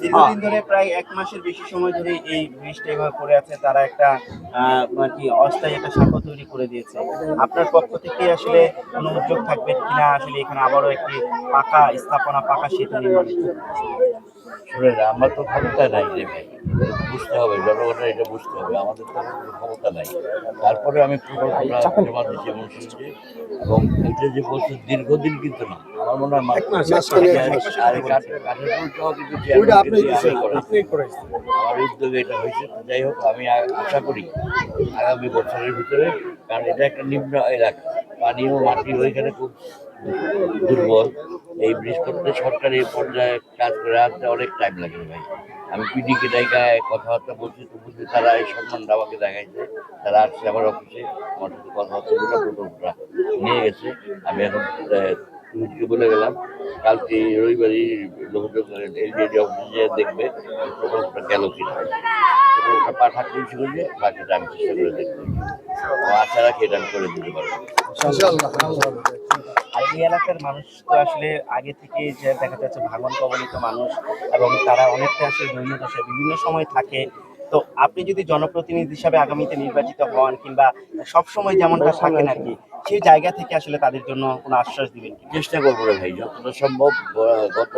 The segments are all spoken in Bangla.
দীর্ঘদিন ধরে প্রায় এক মাসের বেশি সময় ধরে এই বৃষ্টি এভাবে পড়ে আছে তারা একটা আহ, আর কি অস্থায়ী একটা শাখা তৈরি করে দিয়েছে। আপনার পক্ষ থেকে আসলে কোনো উদ্যোগ থাকবে কিনা? আসলে এখানে আবারও একটি পাকা স্থাপনা পাকা সেতু নির্মাণ শোনেন আমরা তো ক্ষমতা নাই রে ভাই। বুঝতে হবে জনগণের এটা বুঝতে হবে আমাদের তো ক্ষমতা নাই। তারপরে আমি প্রকল্পটা জমা দিচ্ছি এবং শুনছি এবং এটা যে বলছে দীর্ঘদিন কিন্তু না আমার মনে হয়। আমার উদ্যোগে এটা হয়েছে যাই হোক আমি আশা করি আগামী বছরের ভিতরে কারণ এটা একটা নিম্ন এলাকা। পানি ও মাটি ওইখানে খুব দুর্বল। এই ব্রিজ করতে সরকারি পর্যায়ে কাজ করে আসতে অনেক টাইম লাগে ভাই। আমি পিডিকে ডাইকায় কথাবার্তা বলছি তো বুঝলি তারা এই সম্মানটা আমাকে দেখাইছে, তারা আসছে আমার অফিসে আমার সাথে কথাবার্তা বলে প্রকল্পটা নিয়ে গেছে। আমি এখন টুইটকে বলে গেলাম, কালকে রবিবারই লোকজন এলজিডি অফিসে দেখবে প্রকল্পটা গেল কিনা? প্রকল্পটা পাঠাতে বলে বাকিটা আমি চেষ্টা করে দেখব। আশা রাখি এটা আমি করে দিতে পারব। আর এই এলাকার মানুষ তো আসলে আগে থেকে যে দেখা যাচ্ছে ভাঙন কবলিত মানুষ এবং তারা অনেকটা আসলে দশায় বিভিন্ন সময় থাকে। তো আপনি যদি জনপ্রতিনিধি হিসাবে আগামীতে নির্বাচিত হন কিংবা সব সময় যেমনটা থাকেন আর কি সেই জায়গা থেকে আসলে তাদের জন্য কোনো আশ্বাস দিবেন চেষ্টা করব রে ভাই যতটা সম্ভব গত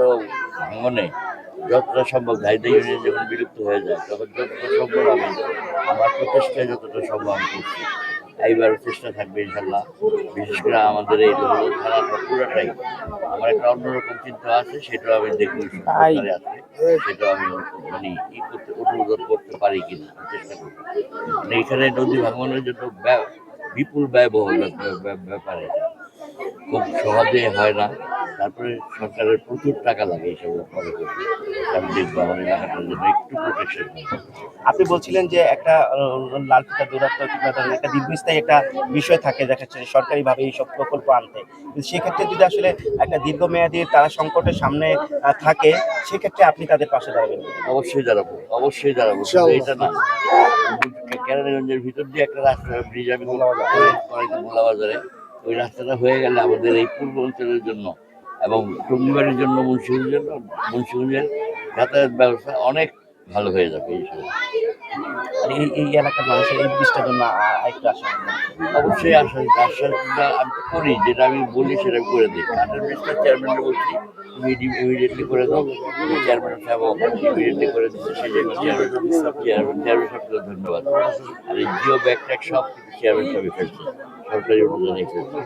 ভাঙনে যতটা সম্ভব ধাইদা ইউনিয়ন যখন বিলুপ্ত হয়ে যায় তখন যতটা সম্ভব আমি আমার প্রচেষ্টায় যতটা সম্ভব আমি করছি। এইবার চেষ্টা থাকবে ইনশাল্লাহ বিশেষ করে আমাদের এই থানাটা পুরোটাই। আমার একটা অন্যরকম চিন্তা আছে সেটাও আমি দেখব সরকারে আছে সেটাও আমি মানে ই করতে অনুমোদন করতে পারি কিনা চেষ্টা করব। মানে এখানে নদী ভাঙনের জন্য বিপুল ব্যয়বহুল ব্যাপার এটা। খুব সহজে হয় না। তারপরে সরকারের প্রচুর টাকা লাগে এইসব ব্যাপারে। আমি দেখব আমার এলাকাটার জন্য একটু প্রোটেকশন আপনি বলছিলেন যে একটা লাল ফিতা কিংবা ধরেন একটা দীর্ঘস্থায়ী একটা বিষয় থাকে দেখা যাচ্ছে সরকারিভাবে এইসব প্রকল্প আনতে। কিন্তু সেক্ষেত্রে যদি আসলে একটা দীর্ঘমেয়াদী তারা সংকটের সামনে থাকে সেক্ষেত্রে আপনি তাদের পাশে দাঁড়াবেন। অবশ্যই দাঁড়াবো অবশ্যই দাঁড়াবো। এটা না কেরানীগঞ্জের ভিতর দিয়ে একটা রাস্তা ব্রিজ আমি মোলা বাজারে। ওই রাস্তাটা হয়ে গেলে আমাদের এই পূর্ব অঞ্চলের জন্য এবং টঙ্গিবাড়ির জন্য মুন্সিগঞ্জের জন্য মুন্সিগঞ্জের যাতায়াত ব্যবস্থা অনেক ভালো হয়ে যাবে এই সময়। আর এই এই এলাকার মানুষের এই ব্রিজটার জন্য আরেকটু আশা অবশ্যই আশ্বাস আশ্বাসটা আমি তো করি যেটা আমি বলি সেটা করে দিই। কাঠের ব্রিজটা চেয়ারম্যানকে বলছি ইমিডিয়েটলি করে দাও চেয়ারম্যান সাহেব ইমিডিয়েটলি করে দিচ্ছে। সেই জন্য চেয়ারম্যান চেয়ারম্যান চেয়ারম্যান সাহেবকে ধন্যবাদ। আর এই জিও ব্যাগ ট্যাগ সব চেয়ারম্যান সাহেবই ফেলছে। সরকারি অনুদানে ফেলছে।